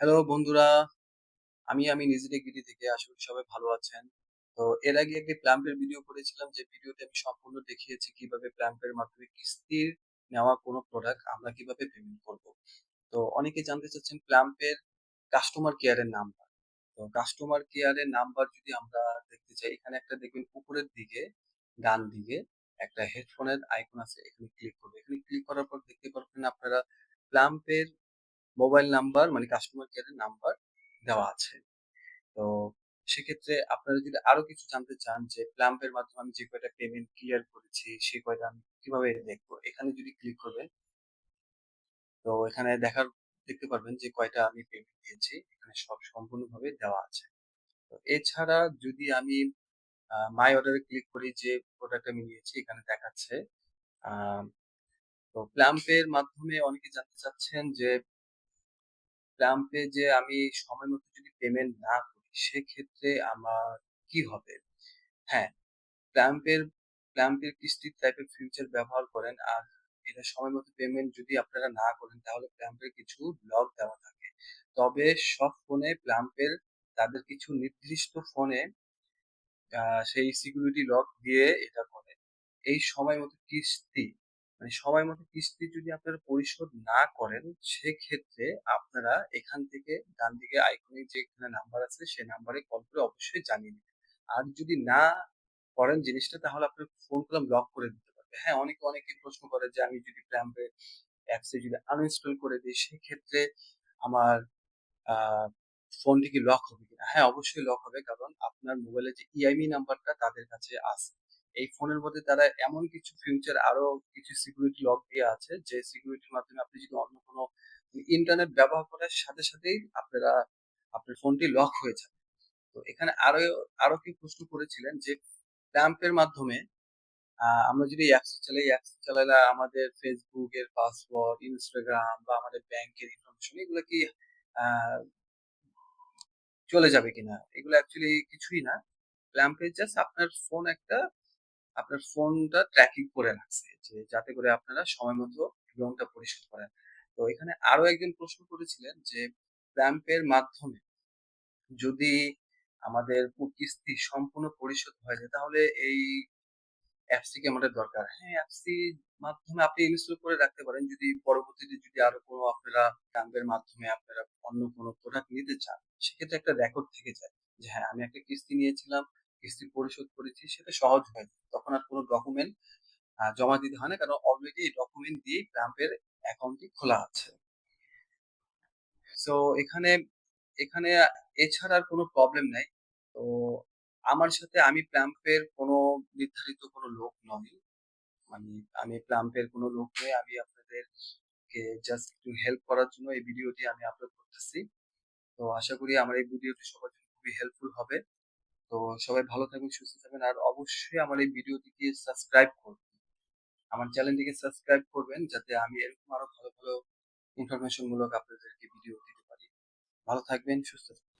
Hello বন্ধুরা, আমি আমি নিজে গিরি থেকে আশা করি সবাই ভালো আছেন। তো এর আগে একটি প্ল্যাম্পের ভিডিও করেছিলাম যে ভিডিওতে আমি সম্পূর্ণ দেখিয়েছি কীভাবে প্ল্যাম্পের মাধ্যমে কিস্তির নেওয়া কোনো প্রোডাক্ট আমরা কীভাবে পেমেন্ট করব। তো অনেকে জানতে চাচ্ছেন প্ল্যাম্পের কাস্টমার কেয়ারের নাম্বার। তো কাস্টমার কেয়ারের নাম্বার যদি আমরা দেখতে চাই এখানে একটা দেখবেন উপরের দিকে ডান দিকে একটা হেডফোনের আইকন আছে এখানে ক্লিক করবে। এখানে ক্লিক করার পর দেখতে পারবেন আপনারা প্ল্যাম্পের মোবাইল নাম্বার মানে কাস্টমার কেয়ারের নাম্বার দেওয়া আছে। তো সেক্ষেত্রে আপনারা যদি আরও কিছু জানতে চান যে প্ল্যাম্পের মাধ্যমে আমি যে কয়টা পেমেন্ট ক্লিয়ার করেছি, সে কয়টা আমি কীভাবে দেখব, এখানে যদি ক্লিক করবেন, তো এখানে দেখার, দেখতে পারবেন যে কয়টা আমি পেমেন্ট দিয়েছি, এখানে সব সম্পূর্ণভাবে দেওয়া আছে তো এছাড়া যদি আমি মাই অর্ডারে ক্লিক করি যে প্রোডাক্ট আমি নিয়েছি, এখানে দেখাচ্ছে তো প্ল্যাম্পের মাধ্যমে অনেকে জানতে চাচ্ছেন যে প্ল্যাম্পে যে আমি সময় মতো যদি পেমেন্ট না করি সেক্ষেত্রে আমার কি হবে? হ্যাঁ, প্ল্যাম্পের প্ল্যাম্পের কিস্তির টাইপের ফিউচার ব্যবহার করেন আর এটা সময় মতো পেমেন্ট যদি আপনারা না করেন তাহলে প্ল্যাম্পের কিছু ব্লক দেওয়া থাকে। তবে সব ফোনে প্ল্যাম্পের তাদের কিছু নির্দিষ্ট ফোনে সেই সিকিউরিটি লক দিয়ে এটা করে। এই সময় মতো কিস্তি মানে সময় মতো কিস্তি যদি আপনারা পরিশোধ না করেন সেক্ষেত্রে আপনারা এখান থেকে ডান দিকে আইকনে যে এখানে নাম্বার আছে সেই নাম্বারে কল করে অবশ্যই জানিয়ে দিবেন। আর যদি না করেন জিনিসটা তাহলে আপনার ফোন ফোনগুলো ব্লক করে দিতে পারবে। হ্যাঁ, অনেকে অনেকে প্রশ্ন করে যে আমি যদি প্ল্যাম্পে অ্যাপসে যদি আনইনস্টল করে দিই সেক্ষেত্রে আমার ফোনটি কি লক হবে কিনা? হ্যাঁ, অবশ্যই লক হবে কারণ আপনার মোবাইলে যে ইআইমি নাম্বারটা তাদের কাছে আছে। এই ফোনের মধ্যে তারা এমন কিছু ফিউচার আরও কিছু সিকিউরিটি লক দিয়ে আছে যে সিকিউরিটির মাধ্যমে আপনি যদি অন্য কোনো ইন্টারনেট ব্যবহার করার সাথে সাথেই আপনারা আপনার ফোনটি লক হয়ে যাবে। তো এখানে আরও আরও কি প্রশ্ন করেছিলেন যে ট্যাম্পের মাধ্যমে আমরা যদি অ্যাপস চালাই, অ্যাপস চালালে আমাদের ফেসবুক এর পাসওয়ার্ড, ইনস্টাগ্রাম বা আমাদের ব্যাংকের ইনফরমেশন এগুলো কি চলে যাবে কিনা? এগুলো অ্যাকচুয়ালি কিছুই না। প্ল্যাম্পে জাস্ট আপনার ফোন একটা আপনার ফোনটা ট্র্যাকিং করে রাখছে যে যাতে করে আপনারা সময় মতো লোনটা পরিশোধ করেন। তো এখানে আরও একজন প্রশ্ন করেছিলেন যে প্ল্যাম্পের মাধ্যমে যদি আমাদের কিস্তি সম্পূর্ণ পরিশোধ হয়ে যায় তাহলে এই অ্যাপসটি কি আমাদের দরকার? হ্যাঁ, অ্যাপসটির মাধ্যমে আপনি ইনস্টল করে রাখতে পারেন যদি পরবর্তীতে যদি আরও কোনো আপনারা প্ল্যাম্পের মাধ্যমে আপনারা অন্য কোনো প্রোডাক্ট নিতে চান সেক্ষেত্রে একটা রেকর্ড থেকে যায় যে হ্যাঁ, আমি একটা কিস্তি নিয়েছিলাম, কিস্তি পরিশোধ করেছি, সেটা সহজ হয়ে। তখন আর কোনো ডকুমেন্ট জমা দিতে হয় না, কারণ অলরেডি ডকুমেন্ট দিয়েই প্ল্যাম্পের অ্যাকাউন্টটি খোলা আছে। সো এখানে এখানে এছাড়া আর কোনো প্রবলেম নাই। তো, আমার সাথে আমি প্ল্যাম্পের কোনো নির্ধারিত কোনো লোক নই। মানে আমি প্ল্যাম্পের কোনো লোক নই। আমি আপনাদেরকে জাস্ট একটু হেল্প করার জন্য এই ভিডিওটি আমি আপলোড করতেছি। তো, আশা করি আমার এই ভিডিওটি সবার জন্য খুবই হেল্পফুল হবে। তো সবাই ভালো থাকবেন, সুস্থ থাকবেন আর অবশ্যই আমার এই ভিডিওটিকে সাবস্ক্রাইব করবেন। আমার চ্যানেলটিকে সাবস্ক্রাইব করবেন যাতে আমি এরকম আরও ভালো, ভালো ইনফরমেশন মূলক আপনাদেরকে ভিডিও দিতে পারি। ভালো থাকবেন, সুস্থ থাকবেন।